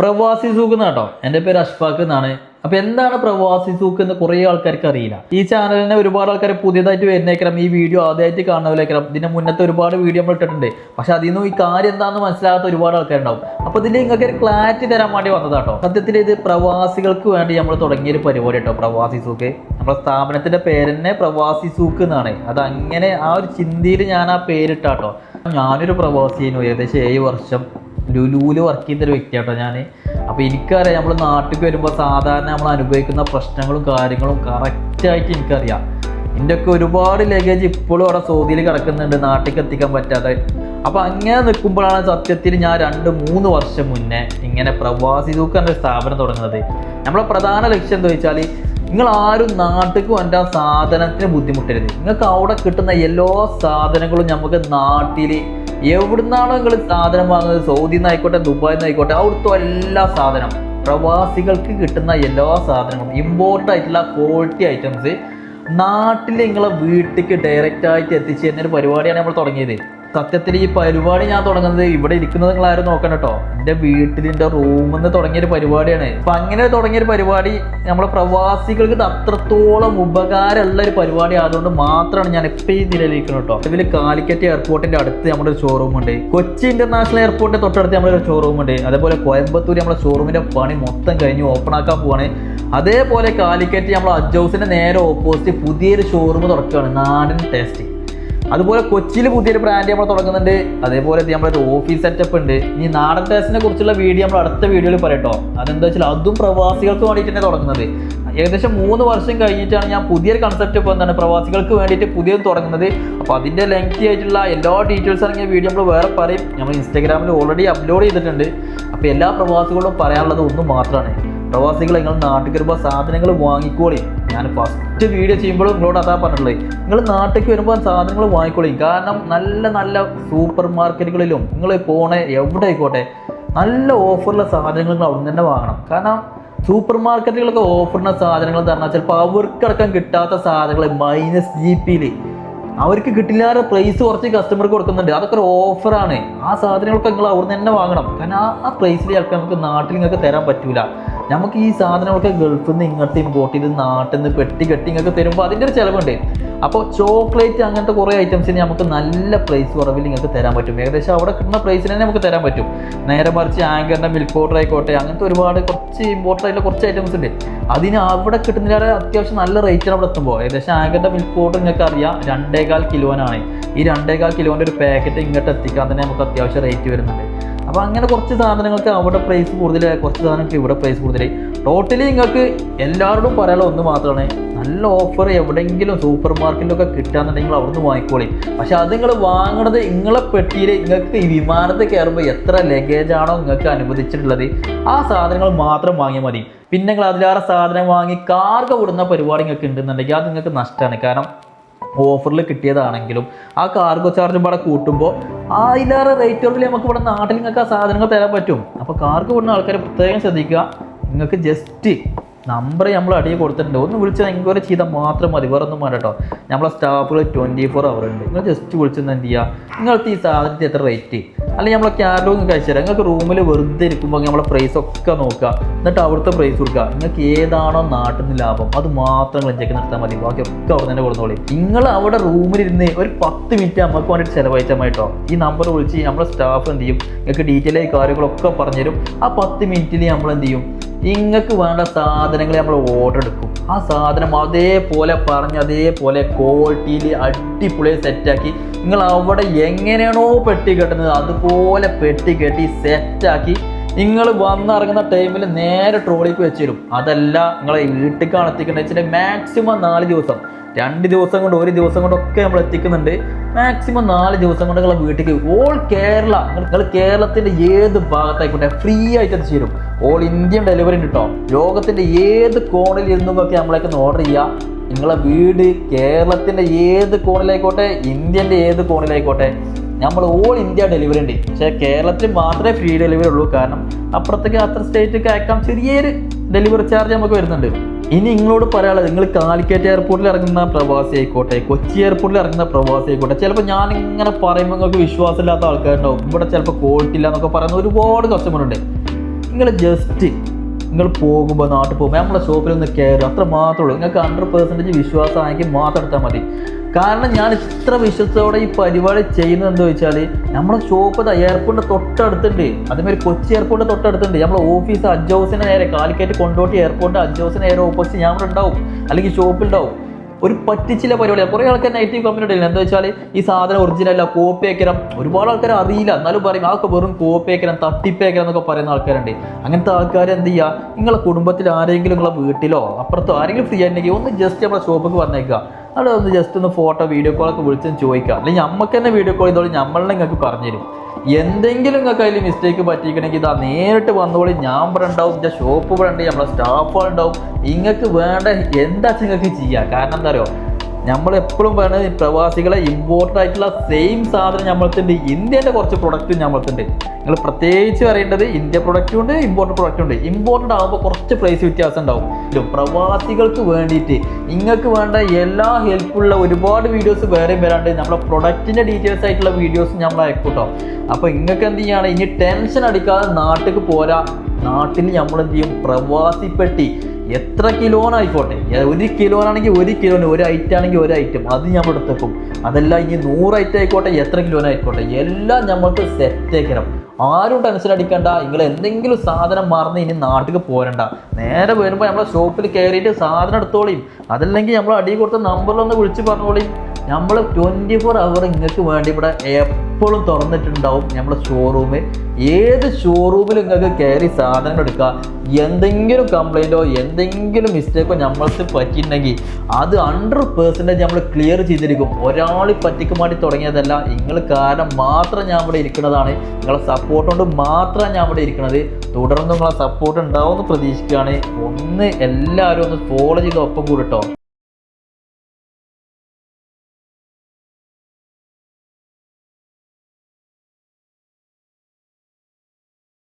പ്രവാസി സൂക്ക് എന്നാട്ടോ എന്റെ പേര് അഷ്ഫാഖ് എന്നാണ്. അപ്പൊ എന്താണ് പ്രവാസി സൂക്ക് എന്ന് കുറേ ആൾക്കാർക്ക് അറിയില്ല. ഈ ചാനലിനെ ഒരുപാട് ആൾക്കാർ പുതിയതായിട്ട് വരുന്നേക്കണം ഈ വീഡിയോ ആദ്യമായിട്ട് കാണുന്നവരേക്കണം ഇതിന്റെ മുന്നത്തെ ഒരുപാട് വീഡിയോ നമ്മൾ ഇട്ടിട്ടുണ്ട്. പക്ഷെ അതിൽ നിന്നും ഈ കാര്യം എന്താണെന്ന് മനസ്സിലാകാത്ത ഒരുപാട് ആൾക്കാരുണ്ടാവും. അപ്പൊ ഇതിൽ നിങ്ങൾക്ക് ഒരു ക്ലാരിറ്റി തരാൻ വേണ്ടി വന്നതാട്ടോ സത്യത്തിൽ ഇത് പ്രവാസികൾക്ക് വേണ്ടി നമ്മൾ തുടങ്ങിയൊരു പരിപാടി കേട്ടോ പ്രവാസി സൂക്ക് നമ്മുടെ സ്ഥാപനത്തിന്റെ പേര് തന്നെ പ്രവാസി സൂക്ക് എന്നാണ്. അത് അങ്ങനെ ആ ഒരു ചിന്തയിൽ ഞാൻ ആ പേരിട്ടാട്ടോ ഞാനൊരു പ്രവാസിയായിരുന്നു. ഏകദേശം ഏഴ് വർഷം ലുലുവിൽ വർക്ക് ചെയ്തൊരു വ്യക്തിയാട്ടോ ഞാൻ അപ്പോൾ എനിക്കറിയാം നമ്മൾ നാട്ടിൽ വരുമ്പോൾ സാധാരണ നമ്മൾ അനുഭവിക്കുന്ന പ്രശ്നങ്ങളും കാര്യങ്ങളും കറക്റ്റായിട്ട് എനിക്കറിയാം. എന്റെ ഒക്കെ ഒരുപാട് ലഗേജ് ഇപ്പോഴും അവിടെ സൗദിയിൽ കിടക്കുന്നുണ്ട് നാട്ടിലേക്ക് എത്തിക്കാൻ പറ്റാതെ. അപ്പോൾ അങ്ങനെ നിൽക്കുമ്പോഴാണ് സത്യത്തിൽ ഞാൻ രണ്ട് മൂന്ന് വർഷം മുന്നേ ഇങ്ങനെ പ്രവാസി തൂക്ക് സ്ഥാപനം തുടങ്ങുന്നത്. നമ്മളെ പ്രധാന ലക്ഷ്യം എന്താ വെച്ചാൽ നിങ്ങൾ ആരും നാട്ടിലേക്ക് വന്ന സാധനത്തിന് ബുദ്ധിമുട്ടരുത്. നിങ്ങൾക്ക് അവിടെ കിട്ടുന്ന എല്ലാ സാധനങ്ങളും നമുക്ക് നാട്ടിൽ എവിടുന്നാണോ നിങ്ങൾ സാധനം വാങ്ങുന്നത്? സൗദിയിൽ നിന്നായിക്കോട്ടെ ദുബായിൽ നിന്നായിക്കോട്ടെ അവിടുത്തെ എല്ലാ സാധനം പ്രവാസികൾക്ക് കിട്ടുന്ന എല്ലാ സാധനങ്ങളും ഇമ്പോർട്ട് ആയിട്ടുള്ള ക്വാളിറ്റി ഐറ്റംസ് നാട്ടിൽ നിങ്ങളെ വീട്ടിലേക്ക് ഡയറക്റ്റ് ആയിട്ട് എത്തിച്ചു തരുന്ന ഒരു പരിപാടിയാണ് നമ്മൾ തുടങ്ങിയത്. സത്യത്തിൽ ഈ പരിപാടി ഞാൻ തുടങ്ങുന്നത് ഇവിടെ ഇരിക്കുന്നത് നിങ്ങൾ ആരും നോക്കണം കേട്ടോ എന്റെ വീട്ടിൽ എന്റെ റൂമിൽ നിന്ന് തുടങ്ങിയ ഒരു പരിപാടിയാണ്. അപ്പം അങ്ങനെ തുടങ്ങിയ ഒരു പരിപാടി നമ്മളെ പ്രവാസികൾക്ക് അത്രത്തോളം ഉപകാരമുള്ള ഒരു പരിപാടി ആയതുകൊണ്ട് മാത്രമാണ് ഞാൻ ഇപ്പം ഈ നിലയിലിരിക്കുന്നത് കേട്ടോ ഇതിൽ കാലിക്കറ്റ് എയർപോർട്ടിന്റെ അടുത്ത് നമ്മുടെ ഒരു ഷോറൂം ഉണ്ട്. കൊച്ചി ഇന്റർനാഷണൽ എയർപോർട്ടിന്റെ തൊട്ടടുത്ത് നമ്മുടെ ഒരു ഷോറൂം ഉണ്ട്. അതേപോലെ കോയമ്പത്തൂർ നമ്മുടെ ഷോറൂമിന്റെ പണി മൊത്തം കഴിഞ്ഞ് ഓപ്പൺ ആക്കാൻ പോവാണ്. അതേപോലെ കാലിക്കറ്റ് നമ്മൾ അജൌസിന്റെ നേരെ ഓപ്പോസിറ്റ് പുതിയൊരു ഷോറൂം തുറക്കുകയാണ് നാടൻ ടേസ്റ്റ് അതുപോലെ കൊച്ചിയിൽ പുതിയൊരു ബ്രാൻഡ് നമ്മൾ തുടങ്ങുന്നുണ്ട്. അതേപോലെ നമ്മളൊരു ഓഫീസ് സെറ്റപ്പ് ഉണ്ട്. ഇനി നാടൻ ടേസ്റ്റിനെ കുറിച്ചുള്ള വീഡിയോ നമ്മൾ അടുത്ത വീഡിയോയിൽ പറയട്ടോ. അതെന്താ വെച്ചാൽ അതും പ്രവാസികൾക്ക് വേണ്ടിയിട്ട് തന്നെ തുടങ്ങുന്നത്. ഏകദേശം മൂന്ന് വർഷം കഴിഞ്ഞിട്ടാണ് ഞാൻ പുതിയൊരു കൺസെപ്റ്റ് ഇപ്പോൾ എന്താണ് പ്രവാസികൾക്ക് വേണ്ടിയിട്ട് പുതിയത് തുടങ്ങുന്നത്. അപ്പോൾ അതിന്റെ ലെങ്തി ആയിട്ടുള്ള എല്ലാ ഡീറ്റെയിൽസ് അടങ്ങിയ വീഡിയോ നമ്മൾ വേറെ പറയും. നമ്മൾ ഇൻസ്റ്റാഗ്രാമിൽ ഓൾറെഡി അപ്ലോഡ് ചെയ്തിട്ടുണ്ട്. അപ്പോൾ എല്ലാ പ്രവാസികളോടും പറയാനുള്ളത് ഒന്നും മാത്രമാണ് പ്രവാസികൾ നിങ്ങൾ നാട്ടിൽ വരുമ്പോൾ സാധനങ്ങൾ വാങ്ങിക്കോളി. ഞാൻ ഫസ്റ്റ് വീഡിയോ ചെയ്യുമ്പോഴും നിങ്ങളോട് അതാ പറഞ്ഞിട്ടുള്ളത്. നിങ്ങൾ നാട്ടിലേക്ക് വരുമ്പോൾ സാധനങ്ങൾ വാങ്ങിക്കോളി. കാരണം നല്ല നല്ല സൂപ്പർ മാർക്കറ്റുകളിലും നിങ്ങൾ പോണ എവിടെ ആയിക്കോട്ടെ നല്ല ഓഫറുള്ള സാധനങ്ങൾ നിങ്ങൾ അവിടെ തന്നെ വാങ്ങണം. കാരണം സൂപ്പർ മാർക്കറ്റുകളൊക്കെ ഓഫറിന് സാധനങ്ങൾ തന്നാൽ ചിലപ്പോൾ അവർക്കടക്കം കിട്ടാത്ത സാധനങ്ങൾ മൈനസ് ജി പിയിൽ അവർക്ക് കിട്ടില്ലാതെ പ്രൈസ് കുറച്ച് കസ്റ്റമർക്ക് കൊടുക്കുന്നുണ്ട്. അതൊക്കെ ഒരു ഓഫറാണ് ആ സാധനങ്ങളൊക്കെ നിങ്ങൾ അവിടെ നിന്ന് തന്നെ വാങ്ങണം. കാരണം ആ ആ പ്രൈസിൽ ചിലപ്പോൾ നമുക്ക് നാട്ടിൽ നിങ്ങൾക്ക് തരാൻ പറ്റൂല. നമുക്ക് ഈ സാധനങ്ങളൊക്കെ ഗൾഫിൽ നിന്ന് ഇങ്ങോട്ട് ഇമ്പോർട്ട് ചെയ്ത് നാട്ടിൽ നിന്ന് പെട്ടി കെട്ടി നിങ്ങൾക്ക് തരുമ്പോൾ അതിന്റെ ഒരു ചിലവുണ്ട്. അപ്പോൾ ചോക്ലേറ്റ് അങ്ങനത്തെ കുറേ ഐറ്റംസിന് നമുക്ക് നല്ല പ്രൈസ് കുറവിൽ നിങ്ങൾക്ക് തരാൻ പറ്റും. ഏകദേശം അവിടെ കിട്ടുന്ന പ്രൈസിന് തന്നെ നമുക്ക് തരാൻ പറ്റും. നേരെ മറിച്ച് ആങ്കറിന്റെ മിൽക്ക് പൗഡർ ആയിക്കോട്ടെ അങ്ങനത്തെ ഒരുപാട് കുറച്ച് ഇമ്പോർട്ടന്റ് ആയിട്ടുള്ള കുറച്ച് ഐറ്റംസ് ഉണ്ട്. അതിന് അവിടെ കിട്ടുന്നതിലേറെ അത്യാവശ്യം നല്ല റേറ്റിന് അവിടെ എത്തുമ്പോൾ ഏകദേശം ആങ്കറിന്റെ മിൽക്ക് പൗഡർ നിങ്ങൾക്ക് അറിയാം രണ്ടേകാൽ കിലോനാണ്. ഈ രണ്ടേകാൽ കിലോന്റെ ഒരു പാക്കറ്റ് ഇങ്ങോട്ട് എത്തിക്കാൻ തന്നെ നമുക്ക് അത്യാവശ്യം റേറ്റ് വരുന്നുണ്ട്. അപ്പോൾ അങ്ങനെ കുറച്ച് സാധനങ്ങൾക്ക് അവിടെ പ്രൈസ് കൂടുതലായി കുറച്ച് സാധനങ്ങൾക്ക് ഇവിടെ പ്രൈസ് കൂടുതലായി. ടോട്ടലി നിങ്ങൾക്ക് എല്ലാവരോടും പറയാനുള്ള ഒന്ന് മാത്രമാണ്. നല്ല ഓഫർ എവിടെയെങ്കിലും സൂപ്പർ മാർക്കറ്റിലൊക്കെ കിട്ടുകയെന്നുണ്ടെങ്കിൽ അവിടുന്ന് വാങ്ങിക്കോളി. പക്ഷെ അത് നിങ്ങൾ വാങ്ങണത് നിങ്ങളെ പെട്ടിയിൽ നിങ്ങൾക്ക് ഈ വിമാനത്തിൽ കയറുമ്പോൾ എത്ര ലഗേജ് ആണോ നിങ്ങൾക്ക് അനുവദിച്ചിട്ടുള്ളത്. ആ സാധനങ്ങൾ മാത്രം വാങ്ങിയാൽ മതി. പിന്നെ നിങ്ങൾ അതിലേറെ സാധനം വാങ്ങി കാർഗ വിടുന്ന പരിപാടി നിങ്ങൾക്ക് ഉണ്ടെന്നുണ്ടെങ്കിൽ അത് നിങ്ങൾക്ക് നഷ്ടമാണ്. കാരണം ഓഫറിൽ കിട്ടിയതാണെങ്കിലും ആ കാർഗോ ചാർജും ഇവിടെ കൂട്ടുമ്പോൾ അതിലേറെ റേറ്റ് ഓഫിൽ നമുക്ക് ഇവിടെ നാട്ടിൽ നിങ്ങൾക്ക് ആ സാധനങ്ങൾ തരാൻ പറ്റും. അപ്പോൾ കാർഗോ വിടുന്ന ആൾക്കാരെ പ്രത്യേകം ശ്രദ്ധിക്കുക. നിങ്ങൾക്ക് ജസ്റ്റ് നമ്പർ നമ്മൾ അടിയിൽ കൊടുത്തിട്ടുണ്ട്. ഒന്ന് വിളിച്ച് എൻക്വയറി ചെയ്താൽ മാത്രം മതി. വേറെ ഒന്നും വേണ്ട കേട്ടോ നമ്മളെ സ്റ്റാഫുകൾ ട്വന്റി ഫോർ അവർ ഉണ്ട്. നിങ്ങൾ ജസ്റ്റ് വിളിച്ചെന്ന് എന്ത് ചെയ്യുക നിങ്ങൾക്ക് ഈ സാധനത്തിന് എത്ര റേറ്റ് അല്ലെങ്കിൽ നമ്മളെ ക്യാറ്റലോഗ് കഴിച്ചു തരാം നിങ്ങൾക്ക് റൂമിൽ വെറുതെ ഇരിക്കുമ്പോൾ നമ്മളെ പ്രൈസ് ഒക്കെ നോക്കുക. എന്നിട്ട് അവിടുത്തെ പ്രൈസ് കൊടുക്കുക. നിങ്ങൾക്ക് ഏതാണോ നാട്ടിൽ നിന്ന് ലാഭം അത് മാത്രം നിങ്ങൾ ചെക്ക് നിർത്താൻ മതി. ബാക്കി ഒക്കെ അവിടെ തന്നെ കൊടുത്തോളി നിങ്ങൾ അവിടെ റൂമിലിരുന്ന് ഒരു പത്ത് മിനിറ്റ് നമുക്ക് വേണ്ടിയിട്ട് ചിലവഴിച്ചാൽ കേട്ടോ ഈ നമ്പർ വിളിച്ച് നമ്മളെ സ്റ്റാഫ് എന്ത് ചെയ്യും? നിങ്ങൾക്ക് ഡീറ്റെയിൽ ആയി കാര്യങ്ങളൊക്കെ പറഞ്ഞുതരും. ആ പത്ത് മിനിറ്റിൽ നമ്മൾ എന്ത് ചെയ്യും? നിങ്ങൾക്ക് വേണ്ട സാധനങ്ങൾ നമ്മൾ ഓർഡർ എടുക്കും. ആ സാധനം അതേപോലെ പറഞ്ഞ് അതേപോലെ ക്വാളിറ്റിയിൽ അടിപൊളിയായി സെറ്റാക്കി നിങ്ങൾ അവിടെ എങ്ങനെയാണോ പെട്ടി കെട്ടുന്നത് അതുപോലെ പെട്ടി കെട്ടി സെറ്റാക്കി നിങ്ങൾ വന്നിറങ്ങുന്ന ടൈമിൽ നേരെ ട്രോളിക്ക് വെച്ച് തരും. അതല്ല നിങ്ങളെ വീട്ടിൽ കാണത്തിക്കണ്ടെച്ചിട്ട് മാക്സിമം നാല് ദിവസം. രണ്ട് ദിവസം കൊണ്ട് ഒരു ദിവസം കൊണ്ടൊക്കെ നമ്മൾ എത്തിക്കുന്നുണ്ട്. മാക്സിമം നാല് ദിവസം കൊണ്ട് നിങ്ങളെ വീട്ടിലേക്ക് ഓൾ കേരള നിങ്ങൾ കേരളത്തിന്റെ ഏത് ഭാഗത്തായിക്കോട്ടെ ഫ്രീ ആയിട്ട് അത് ചേരും. ഓൾ ഇന്ത്യൻ ഡെലിവറി ഉണ്ട് കേട്ടോ ലോകത്തിന്റെ ഏത് കോണിൽ ഇരുന്നൊക്കെ നമ്മളേക്ക് ഓർഡർ ചെയ്യാം നിങ്ങളെ വീട് കേരളത്തിന്റെ ഏത് കോണിലായിക്കോട്ടെ ഇന്ത്യന്റെ ഏത് കോണിലായിക്കോട്ടെ നമ്മൾ ഓൾ ഇന്ത്യ ഡെലിവറി ഉണ്ട്. പക്ഷേ കേരളത്തിൽ മാത്രമേ ഫ്രീ ഡെലിവറി ഉള്ളൂ. കാരണം അപ്പുറത്തേക്ക് അത്ര സ്റ്റേറ്റൊക്കെ അയക്കാം ചെറിയൊരു ഡെലിവറി ചാർജ് നമുക്ക് വരുന്നുണ്ട്. ഇനി നിങ്ങളോട് പറയാനുള്ളത് നിങ്ങൾ കാലിക്കറ്റ് എയർപോർട്ടിൽ ഇറങ്ങുന്ന പ്രവാസി ആയിക്കോട്ടെ കൊച്ചി എയർപോർട്ടിൽ ഇറങ്ങുന്ന പ്രവാസി ആയിക്കോട്ടെ ചിലപ്പോൾ ഞാൻ ഇങ്ങനെ പറയുമ്പോൾ നിങ്ങൾക്ക് വിശ്വാസമില്ലാത്ത ആൾക്കാരുണ്ടാവും. ഇവിടെ ചിലപ്പോൾ ക്വാളിറ്റി ഇല്ല എന്നൊക്കെ പറയുന്ന ഒരുപാട് കസ്റ്റമറുണ്ട് നിങ്ങൾ ജസ്റ്റ് നിങ്ങൾ പോകുമ്പോൾ നാട്ടിൽ പോകുമ്പോൾ നമ്മളെ ഷോപ്പിൽ ഒന്ന് കയറും അത്ര മാത്രമേ ഉള്ളൂ. നിങ്ങൾക്ക് ഹൺഡ്രഡ് പെർസെന്റേജ് വിശ്വാസമാണെങ്കിൽ മാത്രം എടുത്താൽ മതി. കാരണം ഞാൻ ഇത്ര വിശ്വസത്തോടെ ഈ പരിപാടി ചെയ്യുന്നത് എന്താ വെച്ചാൽ നമ്മളെ ഷോപ്പ് എയർപോർട്ടിന്റെ തൊട്ടടുത്തുണ്ട്. അതേമാതിരി കൊച്ചി എയർപോർട്ടിന്റെ തൊട്ടടുത്തുണ്ട്. നമ്മളെ ഓഫീസ് അജ് നേരെ കാലിക്കറ്റ് കൊണ്ടോട്ടി എയർപോർട്ടിന്റെ അജ് നേരെ ഓപ്പോസിറ്റ് ഞാൻ ഇവിടെ ഉണ്ടാവും. അല്ലെങ്കിൽ ഷോപ്പിലുണ്ടാവും ഒരു പറ്റിച്ചില്ല പരിപാടിയാണ് കുറേ ആൾക്കാർ നെഗറ്റീവ് കമ്പനി ഇടില്ല എന്താ വെച്ചാൽ ഈ സാധനം ഒറിജിനൽ അല്ല കോപ്പി അയക്കണം ഒരുപാട് ആൾക്കാർ അറിയില്ല. എന്നാലും പറയും ആൾക്ക് വെറും കോപ്പി അയക്കണം തട്ടിപ്പ് അയക്കണം എന്നൊക്കെ പറയുന്ന ആൾക്കാരുണ്ട്. അങ്ങനത്തെ ആൾക്കാർ എന്ത് ചെയ്യുക നിങ്ങളെ കുടുംബത്തിൽ ആരെങ്കിലും നിങ്ങളെ വീട്ടിലോ അപ്പുറത്തോ ആരെങ്കിലും ഫ്രീ ആയിട്ടുണ്ടെങ്കിൽ ഒന്ന് ജസ്റ്റ് നമ്മുടെ ഷോപ്പിൽ പറഞ്ഞേക്കുക അവിടെ ഒന്ന് ജസ്റ്റ് ഒന്ന് ഫോട്ടോ വീഡിയോ കോളൊക്കെ വിളിച്ചൊന്ന് ചോദിക്കാം. അല്ലെങ്കിൽ നമുക്ക് തന്നെ വീഡിയോ കോൾ ചെയ്തോളി നമ്മളെ നിങ്ങൾക്ക് പറഞ്ഞുതരും. എന്തെങ്കിലും നിങ്ങൾക്ക് അതിൽ മിസ്റ്റേക്ക് പറ്റിക്കണമെങ്കിൽ ഇതാ നേരിട്ട് വന്നോളി ഞാൻ ഇവിടെ ഉണ്ടാവും എന്റെ ഷോപ്പ് ഇവിടെ ഉണ്ട് നമ്മളെ സ്റ്റാഫുകൾ ഉണ്ടാവും. നിങ്ങൾക്ക് വേണ്ട എന്താ നിങ്ങൾക്ക് ചെയ്യാം? കാരണം എന്താ പറയുക നമ്മൾ എപ്പോഴും പറയുന്നത് പ്രവാസികളെ ഇമ്പോർട്ടന്റ് ആയിട്ടുള്ള സെയിം സാധനം നമ്മൾക്കുണ്ട്. ഇന്ത്യന്റെ കുറച്ച് പ്രൊഡക്റ്റ് നമ്മൾക്കുണ്ട്. നിങ്ങൾ പ്രത്യേകിച്ച് പറയേണ്ടത് ഇന്ത്യ പ്രൊഡക്റ്റും ഉണ്ട് ഇമ്പോർട്ടന്റ് പ്രൊഡക്റ്റും ഉണ്ട്. ഇമ്പോർട്ടന്റ് ആകുമ്പോൾ കുറച്ച് പ്രൈസ് വ്യത്യാസം ഉണ്ടാവും. പ്രവാസികൾക്ക് വേണ്ടിയിട്ട് നിങ്ങൾക്ക് വേണ്ട എല്ലാ ഹെൽപ്പുള്ള ഒരുപാട് വീഡിയോസ് വേറെയും വരാണ്ട് നമ്മുടെ പ്രൊഡക്റ്റിന്റെ ഡീറ്റെയിൽസ് ആയിട്ടുള്ള വീഡിയോസ് നമ്മൾ അയക്കൂട്ടോ അപ്പോൾ നിങ്ങൾക്ക് എന്ത് ചെയ്യാണ്? ഇനി ടെൻഷൻ അടിക്കാതെ നാട്ടിലേക്ക് പോരാ. നാട്ടിൽ നമ്മൾ എന്ത് ചെയ്യും? പ്രവാസി പെട്ടി എത്ര കിലോനായിക്കോട്ടെ ഒരു കിലോനാണെങ്കിൽ ഒരു കിലോന് ഒരു ഐറ്റം ആണെങ്കിൽ ഒരു ഐറ്റം അത് നമ്മൾ എടുത്തേക്കും. അതല്ല ഇനി നൂറ് ഐറ്റം ആയിക്കോട്ടെ എത്ര കിലോനായിക്കോട്ടെ എല്ലാം നമ്മൾക്ക് സെറ്റ് ആക്കണം. ആരും ടെൻഷൻ അടിക്കണ്ട. നിങ്ങൾ എന്തെങ്കിലും സാധനം മറന്ന് ഇനി നാട്ടിലേക്ക് പോരണ്ട. നേരെ വരുമ്പോൾ നമ്മളെ ഷോപ്പിൽ കയറിയിട്ട് സാധനം എടുത്തോളിയും അതല്ലെങ്കിൽ നമ്മൾ അടി കൊടുത്ത നമ്പറിലൊന്ന് വിളിച്ച് പറഞ്ഞോളിയും നമ്മൾ ട്വന്റി ഫോർ അവർ നിങ്ങൾക്ക് വേണ്ടി ഇവിടെ എപ്പോഴും തുറന്നിട്ടുണ്ടാവും നമ്മുടെ ഷോറൂം ഏത് ഷോറൂമിൽ നിങ്ങൾക്ക് കയറി സാധനങ്ങൾ എടുക്കുക എന്തെങ്കിലും കംപ്ലൈന്റോ എന്തെങ്കിലും മിസ്റ്റേക്കോ നമ്മൾക്ക് പറ്റിയിട്ടുണ്ടെങ്കിൽ അത് ഹൺഡ്രഡ് പേഴ്സന്റേജ് നമ്മൾ ക്ലിയർ ചെയ്തിരിക്കും. ഒരാൾ പറ്റിക്ക് വേണ്ടി തുടങ്ങിയതല്ല. നിങ്ങൾ കാരണം മാത്രം ഞാൻ ഇവിടെ ഇരിക്കുന്നതാണ്. നിങ്ങളെ സപ്പോർട്ട് കൊണ്ട് മാത്രം ഞാൻ ഇവിടെ ഇരിക്കുന്നത് തുടർന്ന് നിങ്ങളെ സപ്പോർട്ട് ഉണ്ടാവുമെന്ന് പ്രതീക്ഷിക്കുകയാണ്. ഒന്ന് എല്ലാവരും ഒന്ന് ഫോളോ ചെയ്ത് ഒപ്പം കൂടിട്ടോ.